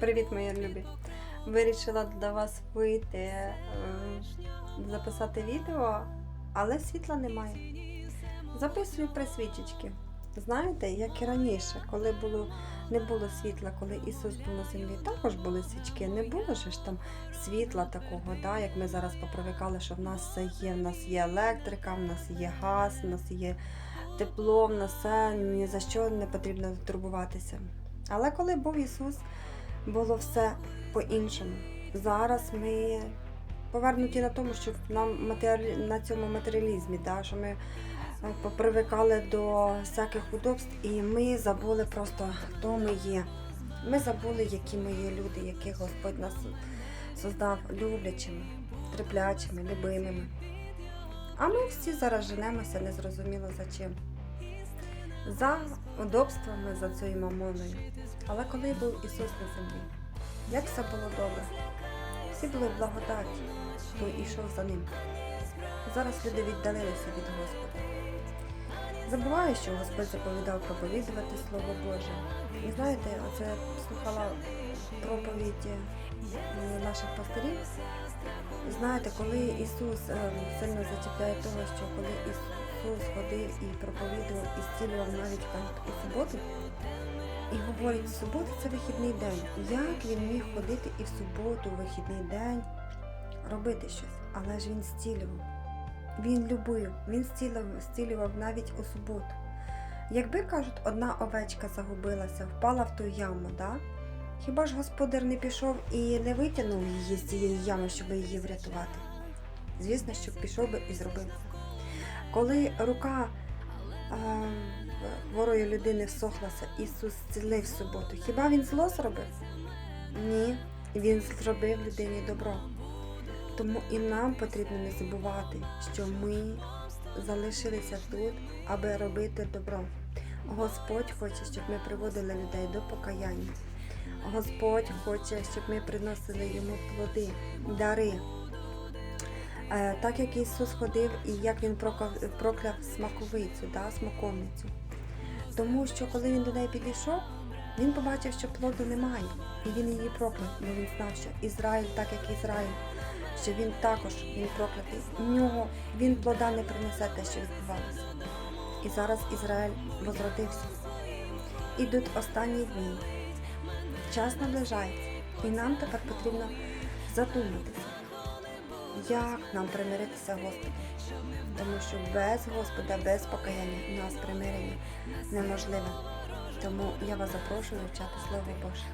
Привіт, мої любі! Вирішила для вас вийти, е, записати відео, але світла немає. Записую при свічечки. Знаєте, як і раніше, коли було, не було світла, коли Ісус був на землі, також були свічки. Не було ж там світла такого, да, як ми зараз попривикали, що в нас все є. В нас є електрика, в нас є газ, в нас є тепло, в нас все ні за що не потрібно турбуватися. Але коли був Ісус, було все по-іншому. Зараз ми повернуті на тому, що нам матері... на цьому матеріалізмі, да, що ми е, попривикали до всяких удобств, і ми забули просто, хто ми є. Ми забули, які ми є люди, яких Господь нас создав люблячими, терплячими, любимими. А ми всі зараз женемося незрозуміло за чим. За удобствами, за цією мамоною. Але коли був Ісус на землі, як все було добре, всі були в благодаті, хто йшов за ним. Зараз люди віддалилися від Господа. Забуваю, що Господь заповідав проповідувати Слово Боже. І знаєте, оце слухала проповідь е, наших пастирів. Знаєте, коли Ісус е, сильно зачіпляє того, що коли Ісус ходив і проповідував і зцілював навіть у суботу, і говорить, субота це вихідний день. Як він міг ходити і в суботу, у вихідний день, робити щось? Але ж він зцілював. Він любив, він зцілював, зцілював навіть у суботу. Якби кажуть, одна овечка загубилася, впала в ту яму, да? хіба ж господар не пішов і не витягнув її з цієї ями, щоб її врятувати? Звісно, що пішов би і зробив. Коли рука е, хворої людини всохлася, Ісус зцілив суботу. Хіба він зло зробив? Ні, він зробив людині добро. Тому і нам потрібно не забувати, що ми залишилися тут, аби робити добро. Господь хоче, щоб ми приводили людей до покаяння. Господь хоче, щоб ми приносили йому плоди, дари. Е, Так як Ісус ходив і як Він прокляв, смаковицю, да, смаковницю. Тому що коли він до неї підійшов, він побачив, що плоду немає, і він її прокляв, бо він знав, що Ізраїль, так як Ізраїль, що він також він проклятий. У нього він плода не принесе те, що відбувалося. І зараз Ізраїль возродився. Ідуть останні дні. Час наближається, і нам тепер потрібно задуматися, як нам примиритися Господи. Тому що без Господа, без покаяння у нас примирення неможливе. Тому я вас запрошую вивчати Слово Боже.